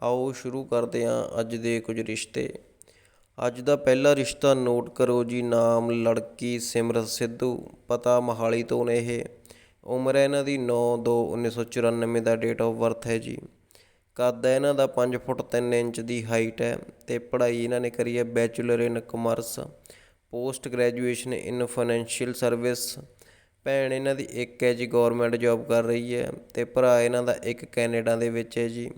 ਆਓ ਸ਼ੁਰੂ ਕਰਦੇ ਹਾਂ ਅੱਜ ਦੇ ਕੁਝ ਰਿਸ਼ਤੇ। ਅੱਜ ਦਾ ਪਹਿਲਾ ਰਿਸ਼ਤਾ ਨੋਟ ਕਰੋ ਜੀ, ਨਾਮ ਲੜਕੀ ਸਿਮਰਤ ਸਿੱਧੂ, ਪਤਾ ਮਹਾਲੀ ਤੋਂ ਨੇ ਇਹ। ਉਮਰ ਹੈ ਇਹਨਾਂ ਦੀ 9/2/1994 ਦਾ ਡੇਟ ਆਫ ਬਰਥ ਹੈ ਜੀ। ਕੱਦ ਹੈ ਇਹਨਾਂ ਦਾ 5 ਫੁੱਟ 3 ਇੰਚ ਦੀ ਹਾਈਟ ਹੈ ਤੇ ਪੜ੍ਹਾਈ ਇਹਨਾਂ ਨੇ ਕਰੀ ਹੈ bachelor in commerce post graduation in financial service ਭੈਣ ਇਹਨਾਂ ਦੀ ਇੱਕ ਹੈ ਜੀ ਗਵਰਨਮੈਂਟ ਜੌਬ ਕਰ ਰਹੀ ਹੈ ਤੇ ਭਰਾ ਇਹਨਾਂ ਦਾ ਇੱਕ ਕੈਨੇਡਾ ਦੇ ਵਿੱਚ ਹੈ ਜੀ।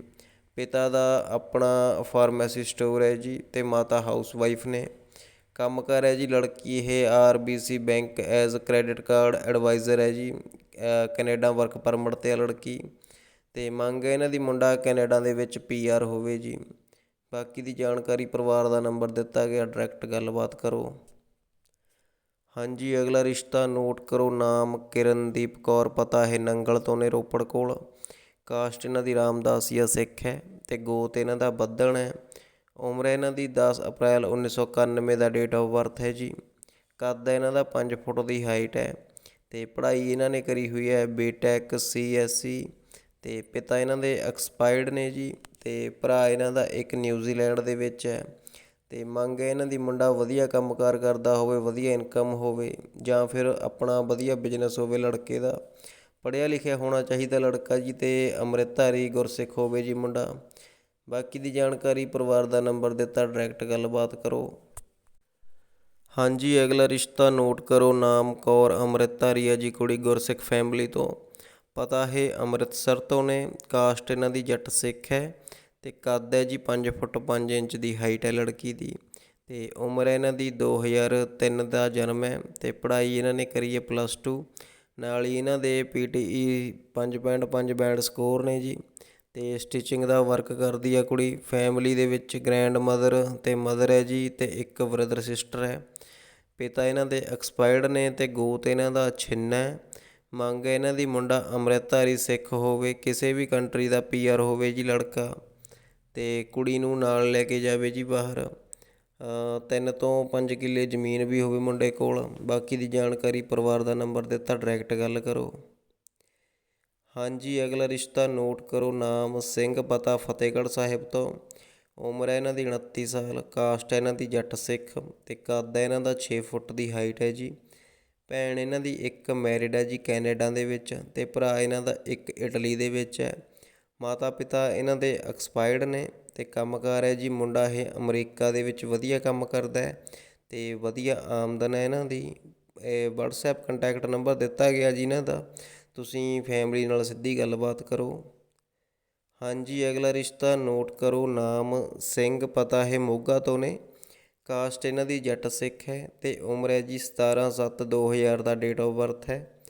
ਪਿਤਾ ਦਾ ਆਪਣਾ ਫਾਰਮੇਸੀ ਸਟੋਰ ਹੈ ਜੀ ਅਤੇ ਮਾਤਾ ਹਾਊਸ ਵਾਈਫ ਨੇ। ਕੰਮ ਕਾਰ ਹੈ ਜੀ ਲੜਕੀ ਇਹ R B C bank as credit card advisor ਹੈ ਜੀ ਕੈਨੇਡਾ ਵਰਕ ਪਰਮਿਟ ਤੇ ਆ ਲੜਕੀ। ਅਤੇ ਮੰਗ ਹੈ ਇਹਨਾਂ ਦੀ ਮੁੰਡਾ ਕੈਨੇਡਾ ਦੇ ਵਿੱਚ ਪੀ ਆਰ ਹੋਵੇ ਜੀ। ਬਾਕੀ ਦੀ ਜਾਣਕਾਰੀ ਪਰਿਵਾਰ ਦਾ ਨੰਬਰ ਦਿੱਤਾ ਗਿਆ, ਡਾਇਰੈਕਟ ਗੱਲਬਾਤ ਕਰੋ। ਹਾਂਜੀ, ਅਗਲਾ ਰਿਸ਼ਤਾ ਨੋਟ ਕਰੋ, ਨਾਮ ਕਿਰਨਦੀਪ ਕੌਰ, ਪਤਾ ਹੈ ਨੰਗਲ ਤੋਂ ਨੇ ਰੋਪੜ ਕੋਲ। ਕਾਸਟ ਇਹਨਾਂ ਦੀ ਰਾਮਦਾਸੀਆ ਸਿੱਖ ਹੈ ਅਤੇ ਗੋਤ ਇਹਨਾਂ ਦਾ ਬੱਧਣ ਹੈ। ਉਮਰ ਇਹਨਾਂ ਦੀ ਦਸ ਅਪ੍ਰੈਲ 1991 ਦਾ ਡੇਟ ਆਫ ਬਰਥ ਹੈ ਜੀ। ਕੱਦ ਇਹਨਾਂ ਦਾ 5 ਫੁੱਟ ਦੀ ਹਾਈਟ ਹੈ ਅਤੇ ਪੜ੍ਹਾਈ ਇਹਨਾਂ ਨੇ ਕਰੀ ਹੋਈ ਹੈ ਬੀਟੈਕ ਸੀਐਸਸੀ ਅਤੇ ਪਿਤਾ ਇਹਨਾਂ ਦੇ ਐਕਸਪਾਇਰਡ ਨੇ ਜੀ ਅਤੇ ਭਰਾ ਇਹਨਾਂ ਦਾ ਇੱਕ ਨਿਊਜ਼ੀਲੈਂਡ ਦੇ ਵਿੱਚ ਹੈ ਅਤੇ ਮੰਗ ਹੈ ਇਹਨਾਂ ਦੀ ਮੁੰਡਾ ਵਧੀਆ ਕੰਮਕਾਰ ਕਰਦਾ ਹੋਵੇ, ਵਧੀਆ ਇਨਕਮ ਹੋਵੇ ਜਾਂ ਫਿਰ ਆਪਣਾ ਵਧੀਆ ਬਿਜ਼ਨਸ ਹੋਵੇ ਲੜਕੇ ਦਾ। ਪੜ੍ਹਿਆ ਲਿਖਿਆ ਹੋਣਾ ਚਾਹੀਦਾ ਲੜਕਾ ਜੀ ਅਤੇ ਅੰਮ੍ਰਿਤਧਾਰੀ ਗੁਰਸਿੱਖ ਹੋਵੇ ਜੀ ਮੁੰਡਾ। ਬਾਕੀ ਦੀ ਜਾਣਕਾਰੀ ਪਰਿਵਾਰ ਦਾ ਨੰਬਰ ਦਿੱਤਾ ਡਾਇਰੈਕਟ ਗੱਲਬਾਤ ਕਰੋ। ਹਾਂਜੀ, ਅਗਲਾ ਰਿਸ਼ਤਾ ਨੋਟ ਕਰੋ, ਨਾਮ ਕੌਰ ਅੰਮ੍ਰਿਤਧਾਰੀ ਹੈ ਜੀ ਕੁੜੀ ਗੁਰਸਿੱਖ ਫੈਮਿਲੀ ਤੋਂ। ਪਤਾ ਹੈ ਅੰਮ੍ਰਿਤਸਰ ਤੋਂ ਨੇ ਕਾਸਟ ਇਹਨਾਂ ਦੀ ਜੱਟ ਸਿੱਖ ਹੈ ਤੇ ਕੱਦ ਹੈ ਜੀ 5 ਫੁੱਟ 5 ਇੰਚ ਦੀ ਹਾਈਟ ਹੈ ਲੜਕੀ ਦੀ। ਤੇ ਉਮਰ ਹੈ ਇਹਨਾਂ ਦੀ 2003 ਦਾ ਜਨਮ ਹੈ ਤੇ ਪੜ੍ਹਾਈ ਇਹਨਾਂ ਨੇ ਕਰੀ ਹੈ ਪਲੱਸ 2 ਨਾਲ ਹੀ ਇਹਨਾਂ ਦੇ ਪੀਟੀਈ 5.5 ਬੈਂਡ ਸਕੋਰ ਨੇ ਜੀ ਅਤੇ ਸਟਿਚਿੰਗ ਦਾ ਵਰਕ ਕਰਦੀ ਆ ਕੁੜੀ ਫੈਮਿਲੀ ਦੇ ਵਿੱਚ ਗ੍ਰੈਂਡ ਮਦਰ ਅਤੇ ਮਦਰ ਹੈ ਜੀ ਅਤੇ ਇੱਕ ਬ੍ਰਦਰ ਸਿਸਟਰ ਹੈ। ਪਿਤਾ ਇਹਨਾਂ ਦੇ ਐਕਸਪਾਇਰਡ ਨੇ ਅਤੇ ਗੋਤ ਇਹਨਾਂ ਦਾ ਛਿੰਨਾ ਹੈ। ਮੰਗ ਇਹਨਾਂ ਦੀ ਮੁੰਡਾ ਅੰਮ੍ਰਿਤਧਾਰੀ ਸਿੱਖ ਹੋਵੇ, ਕਿਸੇ ਵੀ ਕੰਟਰੀ ਦਾ ਪੀਆਰ ਹੋਵੇ ਜੀ ਲੜਕਾ ਅਤੇ ਕੁੜੀ ਨੂੰ ਨਾਲ ਲੈ ਕੇ ਜਾਵੇ ਜੀ ਬਾਹਰ। ਤਿੰਨ ਤੋਂ ਪੰਜ ਕਿੱਲੇ ਜ਼ਮੀਨ ਵੀ ਹੋਵੇ ਮੁੰਡੇ ਕੋਲ, ਬਾਕੀ ਦੀ ਜਾਣਕਾਰੀ ਪਰਿਵਾਰ ਦਾ ਨੰਬਰ ਦਿੱਤਾ ਡਾਇਰੈਕਟ ਗੱਲ ਕਰੋ। ਹਾਂਜੀ, ਅਗਲਾ ਰਿਸ਼ਤਾ ਨੋਟ ਕਰੋ, ਨਾਮ ਸਿੰਘ ਪਤਾ, ਫਤਿਹਗੜ੍ਹ ਸਾਹਿਬ ਤੋਂ। ਉਮਰ ਹੈ ਇਹਨਾਂ ਦੀ 29 ਸਾਲ ਕਾਸਟ ਹੈ ਇਹਨਾਂ ਦੀ ਜੱਟ ਸਿੱਖ ਤੇ ਕੱਦ ਹੈ ਇਹਨਾਂ ਦਾ 6 ਫੁੱਟ ਦੀ ਹਾਈਟ ਹੈ ਜੀ। ਭੈਣ ਇਹਨਾਂ ਦੀ ਇੱਕ ਮੈਰਿਡ ਹੈ ਜੀ ਕੈਨੇਡਾ ਦੇ ਵਿੱਚ ਤੇ ਭਰਾ ਇਹਨਾਂ ਦਾ ਇੱਕ ਇਟਲੀ ਦੇ ਵਿੱਚ ਹੈ। ਮਾਤਾ ਪਿਤਾ ਇਹਨਾਂ ਦੇ ਐਕਸਪਾਇਰਡ ਨੇ। ਤੇ ਕੰਮਕਾਰ ਹੈ ਜੀ, ਮੁੰਡਾ ਇਹ ਅਮਰੀਕਾ ਦੇ ਵਿੱਚ ਵਧੀਆ ਕੰਮ ਕਰਦਾ ਹੈ ਤੇ ਵਧੀਆ ਆਮਦਨ ਹੈ ਇਹਨਾਂ ਦੀ। ਇਹ WhatsApp ਕੰਟੈਕਟ ਨੰਬਰ ਦਿੱਤਾ ਗਿਆ ਜੀ ਇਹਨਾਂ ਦਾ। ਤੁਸੀਂ ਫੈਮਿਲੀ ਨਾਲ ਸਿੱਧੀ ਗੱਲਬਾਤ ਕਰੋ। ਹਾਂਜੀ, ਅਗਲਾ ਰਿਸ਼ਤਾ ਨੋਟ ਕਰੋ, ਨਾਮ ਸਿੰਘ, ਪਤਾ ਹੈ ਮੋਗਾ ਤੋਂ ਨੇ। ਕਾਸਟ ਇਹਨਾਂ ਦੀ ਜੱਟ ਸਿੱਖ ਹੈ ਤੇ ਉਮਰ ਹੈ ਜੀ 17/7/2000 ਦਾ ਡੇਟ ਆਫ ਬਰਥ ਹੈ।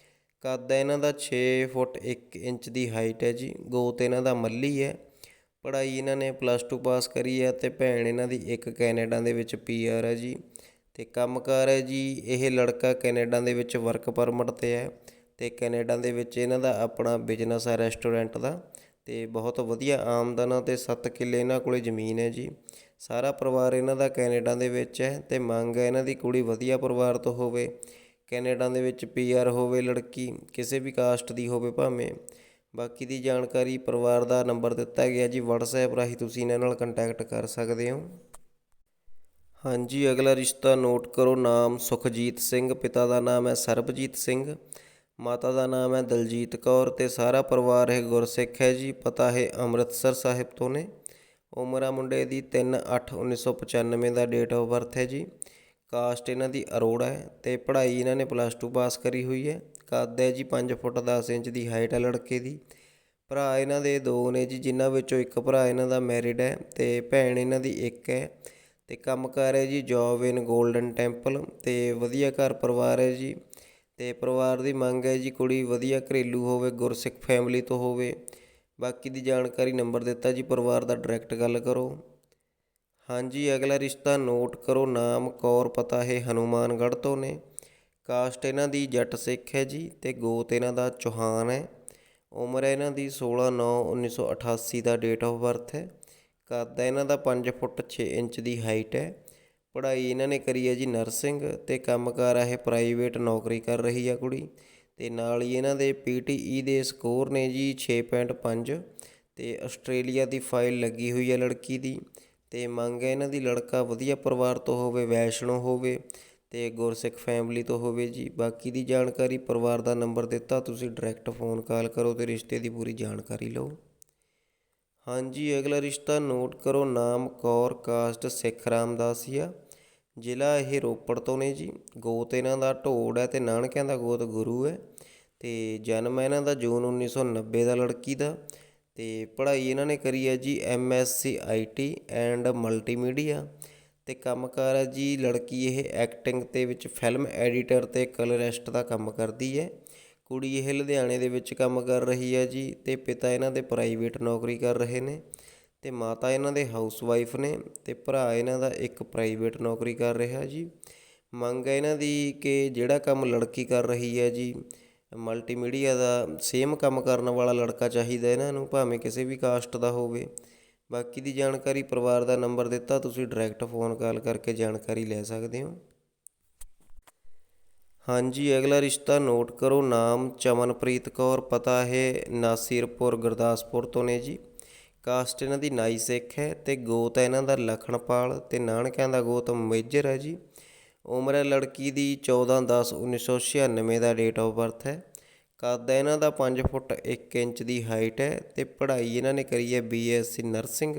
ਕੱਦ ਹੈ ਇਹਨਾਂ ਦਾ 6 ਫੁੱਟ 1 ਇੰਚ ਦੀ ਹਾਈਟ ਹੈ ਜੀ। ਗੋਤ ਇਹਨਾਂ ਦਾ ਮੱਲੀ ਹੈ। ਪੜ੍ਹਾਈ ਇਹਨਾਂ ਨੇ ਪਲੱਸ ਟੂ ਪਾਸ ਕਰੀ ਹੈ ਅਤੇ ਭੈਣ ਇਹਨਾਂ ਦੀ ਇੱਕ ਕੈਨੇਡਾ ਦੇ ਵਿੱਚ ਪੀ ਆਰ ਹੈ ਜੀ। ਤੇ ਕੰਮਕਾਰ ਹੈ ਜੀ, ਇਹ ਲੜਕਾ ਕੈਨੇਡਾ ਦੇ ਵਿੱਚ ਵਰਕ ਪਰਮਿਟ ਤੇ ਹੈ ਅਤੇ ਕੈਨੇਡਾ ਦੇ ਵਿੱਚ ਇਹਨਾਂ ਦਾ ਆਪਣਾ ਬਿਜ਼ਨਸ ਹੈ ਰੈਸਟੋਰੈਂਟ ਦਾ ਅਤੇ ਬਹੁਤ ਵਧੀਆ ਆਮਦਨ ਆ ਤੇ 7 ਕਿੱਲੇ ਇਹਨਾਂ ਕੋਲੇ ਜ਼ਮੀਨ ਹੈ ਜੀ। ਸਾਰਾ ਪਰਿਵਾਰ ਇਹਨਾਂ ਦਾ ਕੈਨੇਡਾ ਦੇ ਵਿੱਚ ਹੈ ਅਤੇ ਮੰਗ ਹੈ ਇਹਨਾਂ ਦੀ ਕੁੜੀ ਵਧੀਆ ਪਰਿਵਾਰ ਤੋਂ ਹੋਵੇ, ਕੈਨੇਡਾ ਦੇ ਵਿੱਚ ਪੀਆਰ ਹੋਵੇ ਲੜਕੀ, ਕਿਸੇ ਵੀ ਕਾਸਟ ਦੀ ਹੋਵੇ ਭਾਵੇਂ। ਬਾਕੀ ਦੀ ਜਾਣਕਾਰੀ ਪਰਿਵਾਰ ਦਾ ਨੰਬਰ ਦਿੱਤਾ ਗਿਆ ਜੀ ਵਟਸਐਪ ਰਾਹੀਂ ਤੁਸੀਂ ਇਹਨਾਂ ਨਾਲ ਕੰਟੈਕਟ ਕਰ ਸਕਦੇ ਹੋ। ਹਾਂਜੀ, ਅਗਲਾ ਰਿਸ਼ਤਾ ਨੋਟ ਕਰੋ, ਨਾਮ ਸੁਖਜੀਤ ਸਿੰਘ, ਪਿਤਾ ਦਾ ਨਾਮ ਹੈ ਸਰਬਜੀਤ ਸਿੰਘ, ਮਾਤਾ ਦਾ ਨਾਮ ਹੈ ਦਲਜੀਤ ਕੌਰ ਤੇ ਸਾਰਾ ਪਰਿਵਾਰ ਇਹ ਗੁਰਸਿੱਖ ਹੈ ਜੀ, ਪਤਾ ਹੈ ਅੰਮ੍ਰਿਤਸਰ ਸਾਹਿਬ ਤੋਂ ਨੇ। ਉਮਰ ਆ ਮੁੰਡੇ ਦੀ 3/8/1995 ਦਾ ਡੇਟ ਆਫ ਬਰਥ ਹੈ ਜੀ। ਕਾਸਟ ਇਹਨਾਂ ਦੀ ਅਰੋੜਾ ਹੈ ਤੇ ਪੜ੍ਹਾਈ ਇਹਨਾਂ ਨੇ ਪਲੱਸ 2 ਪਾਸ ਕਰੀ ਹੋਈ ਹੈ। ਕੱਦ ਹੈ ਜੀ 5 ਫੁੱਟ 10 ਇੰਚ ਦੀ ਹਾਈਟ ਹੈ ਲੜਕੇ ਦੀ। ਭਰਾ ਇਹਨਾਂ ਦੇ ਦੋ ਨੇ ਜੀ, ਜਿਨ੍ਹਾਂ ਵਿੱਚੋਂ ਇੱਕ ਭਰਾ ਇਹਨਾਂ ਦਾ ਮੈਰਿਡ ਹੈ ਤੇ ਭੈਣ ਇਹਨਾਂ ਦੀ ਇੱਕ ਹੈ। ਤੇ ਕੰਮਕਾਰ ਹੈ ਜੀ ਜੌਬ ਇਨ 골ਡਨ ਟੈਂਪਲ ਤੇ ਵਧੀਆ ਘਰ ਪਰਿਵਾਰ ਹੈ ਜੀ। ਤੇ ਪਰਿਵਾਰ ਦੀ ਮੰਗ ਹੈ ਜੀ, ਕੁੜੀ ਵਧੀਆ ਘਰੇਲੂ ਹੋਵੇ, ਗੁਰਸਿੱਖ ਫੈਮਿਲੀ ਤੋਂ ਹੋਵੇ। ਬਾਕੀ ਦੀ ਜਾਣਕਾਰੀ ਨੰਬਰ ਦਿੱਤਾ ਜੀ, ਪਰਿਵਾਰ ਦਾ ਡਾਇਰੈਕਟ ਗੱਲ ਕਰੋ। ਹਾਂਜੀ, ਅਗਲਾ ਰਿਸ਼ਤਾ ਨੋਟ ਕਰੋ, ਨਾਮ, ਕੌਰ, ਪਤਾ ਹੈ ਹਨੂਮਾਨਗੜ੍ਹ ਤੋਂ ਨੇ। ਕਾਸਟ ਇਹਨਾਂ ਦੀ ਜੱਟ ਸਿੱਖ ਹੈ ਜੀ ਅਤੇ ਗੋਤ ਇਹਨਾਂ ਦਾ ਚੌਹਾਨ ਹੈ। ਉਮਰ ਹੈ ਇਹਨਾਂ ਦੀ 16 9 1988 ਦਾ ਡੇਟ ਆਫ ਬਰਥ ਹੈ। ਕੱਦ ਹੈ ਇਹਨਾਂ ਦਾ ਪੰਜ ਫੁੱਟ ਛੇ ਇੰਚ ਦੀ ਹਾਈਟ ਹੈ। ਪੜ੍ਹਾਈ ਇਹਨਾਂ ਨੇ ਕਰੀ ਹੈ ਜੀ ਨਰਸਿੰਗ ਤੇ ਕੰਮਕਾਰ ਇਹ ਪ੍ਰਾਈਵੇਟ ਨੌਕਰੀ ਕਰ ਰਹੀ ਆ ਕੁੜੀ। ਅਤੇ ਨਾਲ ਹੀ ਇਹਨਾਂ ਦੇ ਪੀ ਟੀ ਈ ਦੇ ਸਕੋਰ ਨੇ ਜੀ ਛੇ ਪੁਆਇੰਟ ਪੰਜ ਅਤੇ ਆਸਟ੍ਰੇਲੀਆ ਦੀ ਫਾਈਲ ਲੱਗੀ ਹੋਈ ਹੈ ਲੜਕੀ ਦੀ। ਅਤੇ ਮੰਗ ਹੈ ਇਹਨਾਂ ਦੀ ਲੜਕਾ ਵਧੀਆ ਪਰਿਵਾਰ ਤੋਂ ਹੋਵੇ, ਵੈਸ਼ਨੋ ਹੋਵੇ। ਅਤੇ ਗੁਰਸਿੱਖ ਫੈਮਿਲੀ ਤੋਂ ਹੋਵੇ ਜੀ। ਬਾਕੀ ਦੀ ਜਾਣਕਾਰੀ ਪਰਿਵਾਰ ਦਾ ਨੰਬਰ ਦਿੱਤਾ, ਤੁਸੀਂ ਡਾਇਰੈਕਟ ਫੋਨ ਕਾਲ ਕਰੋ ਅਤੇ ਰਿਸ਼ਤੇ ਦੀ ਪੂਰੀ ਜਾਣਕਾਰੀ ਲਓ। ਹਾਂਜੀ, ਅਗਲਾ ਰਿਸ਼ਤਾ ਨੋਟ ਕਰੋ, ਨਾਮ ਕੌਰ ਕਾਸਟ ਸਿੱਖ ਰਾਮਦਾਸੀਆ ਜ਼ਿਲ੍ਹਾ ਇਹ ਰੋਪੜ ਤੋਂ ਨੇ ਜੀ। ਗੋਤ ਇਹਨਾਂ ਦਾ ਢੋੜ ਹੈ ਤੇ ਨਾਨਕਿਆਂ ਦਾ ਗੋਤ ਗੁਰੂ ਹੈ ਤੇ ਜਨਮ ਹੈ ਇਹਨਾਂ ਦਾ ਜੂਨ 1990 ਦਾ ਲੜਕੀ ਦਾ ਤੇ ਪੜ੍ਹਾਈ ਇਹਨਾਂ ਨੇ ਕਰੀ ਹੈ ਜੀ M S C I T and multimedia. ਅਤੇ ਕੰਮ ਕਾਰ ਹੈ ਜੀ, ਲੜਕੀ ਇਹ ਐਕਟਿੰਗ ਦੇ ਵਿੱਚ ਫਿਲਮ ਐਡੀਟਰ ਅਤੇ ਕਲਰਿਸਟ ਦਾ ਕੰਮ ਕਰਦੀ ਹੈ। ਕੁੜੀ ਇਹ ਲੁਧਿਆਣੇ ਦੇ ਵਿੱਚ ਕੰਮ ਕਰ ਰਹੀ ਹੈ ਜੀ ਅਤੇ ਪਿਤਾ ਇਹਨਾਂ ਦੇ ਪ੍ਰਾਈਵੇਟ ਨੌਕਰੀ ਕਰ ਰਹੇ ਨੇ ਅਤੇ ਮਾਤਾ ਇਹਨਾਂ ਦੇ ਹਾਊਸ ਵਾਈਫ ਨੇ ਅਤੇ ਭਰਾ ਇਹਨਾਂ ਦਾ ਇੱਕ ਪ੍ਰਾਈਵੇਟ ਨੌਕਰੀ ਕਰ ਰਿਹਾ ਜੀ। ਮੰਗ ਹੈ ਇਹਨਾਂ ਦੀ ਕਿ ਜਿਹੜਾ ਕੰਮ ਲੜਕੀ ਕਰ ਰਹੀ ਹੈ ਜੀ ਮਲਟੀਮੀਡੀਆ ਦਾ ਸੇਮ ਕੰਮ ਕਰਨ ਵਾਲਾ ਲੜਕਾ ਚਾਹੀਦਾ ਇਹਨਾਂ ਨੂੰ, ਭਾਵੇਂ ਕਿਸੇ ਵੀ ਕਾਸਟ ਦਾ ਹੋਵੇ। ਬਾਕੀ ਦੀ ਜਾਣਕਾਰੀ ਪਰਿਵਾਰ ਦਾ ਨੰਬਰ ਦਿੱਤਾ, ਤੁਸੀਂ ਡਾਇਰੈਕਟ ਫੋਨ ਕਾਲ ਕਰਕੇ ਜਾਣਕਾਰੀ ਲੈ ਸਕਦੇ ਹੋ। ਹਾਂਜੀ, ਅਗਲਾ ਰਿਸ਼ਤਾ ਨੋਟ ਕਰੋ, ਨਾਮ ਚਮਨਪ੍ਰੀਤ ਕੌਰ, ਪਤਾ ਹੈ ਨਾਸੀਰਪੁਰ, ਗੁਰਦਾਸਪੁਰ ਤੋਂ ਨੇ ਜੀ। ਕਾਸਟ ਇਹਨਾਂ ਦੀ ਨਾਈ ਸਿੱਖ ਹੈ ਤੇ ਗੋਤ ਹੈ ਇਹਨਾਂ ਦਾ ਲਖਣਪਾਲ ਤੇ ਨਾਨਕਿਆਂ ਦਾ ਗੋਤ ਮੇਜਰ ਹੈ ਜੀ। ਉਮਰ ਹੈ ਲੜਕੀ ਦੀ 14 10 1996 ਦਾ ਡੇਟ ਆਫ ਬਰਥ ਹੈ। ਕੱਦ ਹੈ ਇਹਨਾਂ ਦਾ 5 ਫੁੱਟ 1 ਇੰਚ ਦੀ ਹਾਈਟ ਹੈ ਤੇ ਪੜ੍ਹਾਈ ਇਹਨਾਂ ਨੇ ਕਰੀ ਹੈ ਬੀਐਸਸੀ ਨਰਸਿੰਗ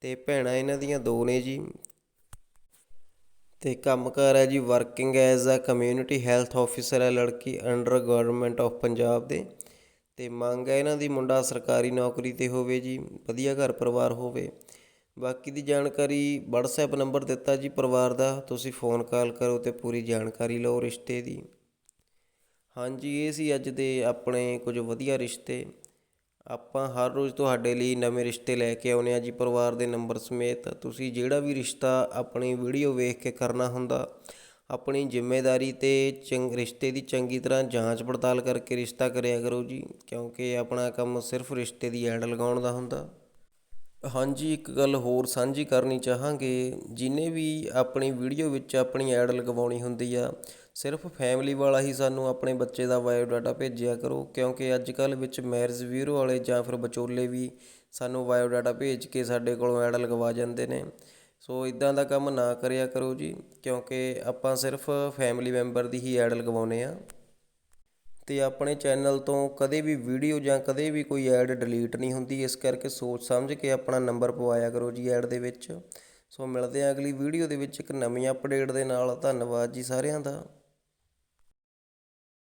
ਤੇ ਭੈਣਾਂ ਇਹਨਾਂ ਦੀਆਂ ਦੋ ਨੇ ਜੀ। ਤੇ ਕੰਮਕਾਰ ਹੈ ਜੀ working as a community health officer ਹੈ ਲੜਕੀ ਅੰਡਰ ਗਵਰਨਮੈਂਟ ਆਫ ਪੰਜਾਬ ਦੇ। ਤੇ ਮੰਗ ਹੈ ਇਹਨਾਂ ਦੀ ਮੁੰਡਾ ਸਰਕਾਰੀ ਨੌਕਰੀ ਤੇ ਹੋਵੇ ਜੀ, ਵਧੀਆ ਘਰ ਪਰਿਵਾਰ ਹੋਵੇ। ਬਾਕੀ ਦੀ ਜਾਣਕਾਰੀ WhatsApp ਨੰਬਰ ਦਿੱਤਾ ਜੀ ਪਰਿਵਾਰ ਦਾ, ਤੁਸੀਂ ਫੋਨ ਕਾਲ ਕਰੋ ਤੇ ਪੂਰੀ ਜਾਣਕਾਰੀ ਲਓ ਰਿਸ਼ਤੇ ਦੀ। ਹਾਂਜੀ, ਇਹ ਸੀ ਅੱਜ ਦੇ ਆਪਣੇ ਕੁਝ ਵਧੀਆ ਰਿਸ਼ਤੇ। ਆਪਾਂ ਹਰ ਰੋਜ਼ ਤੁਹਾਡੇ ਲਈ ਨਵੇਂ ਰਿਸ਼ਤੇ ਲੈ ਕੇ ਆਉਨੇ ਆ ਜੀ, ਪਰਿਵਾਰ ਦੇ ਨੰਬਰ ਸਮੇਤ। ਤੁਸੀਂ ਜਿਹੜਾ ਵੀ ਰਿਸ਼ਤਾ ਆਪਣੀ ਵੀਡੀਓ ਵੇਖ ਕੇ ਕਰਨਾ ਹੁੰਦਾ, ਆਪਣੀ ਜ਼ਿੰਮੇਵਾਰੀ ਤੇ ਚੰਗ, ਰਿਸ਼ਤੇ ਦੀ ਚੰਗੀ ਤਰ੍ਹਾਂ ਜਾਂਚ ਪੜਤਾਲ ਕਰਕੇ ਰਿਸ਼ਤਾ ਕਰਿਆ ਕਰੋ ਜੀ, ਕਿਉਂਕਿ ਆਪਣਾ ਕੰਮ ਸਿਰਫ ਰਿਸ਼ਤੇ ਦੀ ਐਡ ਲਗਾਉਣ ਦਾ ਹੁੰਦਾ। ਹਾਂਜੀ, ਇੱਕ ਗੱਲ ਹੋਰ ਸਾਂਝੀ ਕਰਨੀ ਚਾਹਾਂਗੇ, ਜਿਨੇ ਵੀ ਆਪਣੀ ਵੀਡੀਓ ਵਿੱਚ ਆਪਣੀ ਐਡ ਲਗਵਾਉਣੀ ਹੁੰਦੀ ਆ ਸਿਰਫ ਫੈਮਿਲੀ ਵਾਲਾ ਹੀ ਸਾਨੂੰ ਆਪਣੇ ਬੱਚੇ ਦਾ ਬਾਇਓਡਾਟਾ ਭੇਜਿਆ ਕਰੋ, ਕਿਉਂਕਿ ਅੱਜ ਕੱਲ੍ਹ ਵਿੱਚ ਮੈਰਿਜ ਬਿਊਰੋ ਵਾਲੇ ਜਾਂ ਫਿਰ ਵਿਚੋਲੇ ਵੀ ਸਾਨੂੰ ਬਾਇਓਡਾਟਾ ਭੇਜ ਕੇ ਸਾਡੇ ਕੋਲੋਂ ਐਡ ਲਗਵਾ ਜਾਂਦੇ ਨੇ। ਸੋ ਇਦਾਂ ਦਾ ਕੰਮ ਨਾ ਕਰਿਆ ਕਰੋ ਜੀ, ਕਿਉਂਕਿ ਆਪਾਂ ਸਿਰਫ ਫੈਮਿਲੀ ਮੈਂਬਰ ਦੀ ਹੀ ਐਡ ਲਗਵਾਉਨੇ ਆ ਤੇ ਆਪਣੇ ਚੈਨਲ ਤੋਂ ਕਦੇ ਵੀ ਵੀਡੀਓ ਜਾਂ ਕਦੇ ਵੀ ਕੋਈ ਐਡ ਡਿਲੀਟ ਨਹੀਂ ਹੁੰਦੀ, ਇਸ ਕਰਕੇ ਸੋਚ ਸਮਝ ਕੇ ਆਪਣਾ ਨੰਬਰ ਪਵਾਇਆ ਕਰੋ ਜੀ ਐਡ ਦੇ ਵਿੱਚ। ਸੋ ਮਿਲਦੇ ਆ ਅਗਲੀ ਵੀਡੀਓ ਦੇ ਵਿੱਚ ਇੱਕ ਨਵੀਂ ਅਪਡੇਟ ਦੇ ਨਾਲ, ਧੰਨਵਾਦ ਜੀ ਸਾਰਿਆਂ ਦਾ।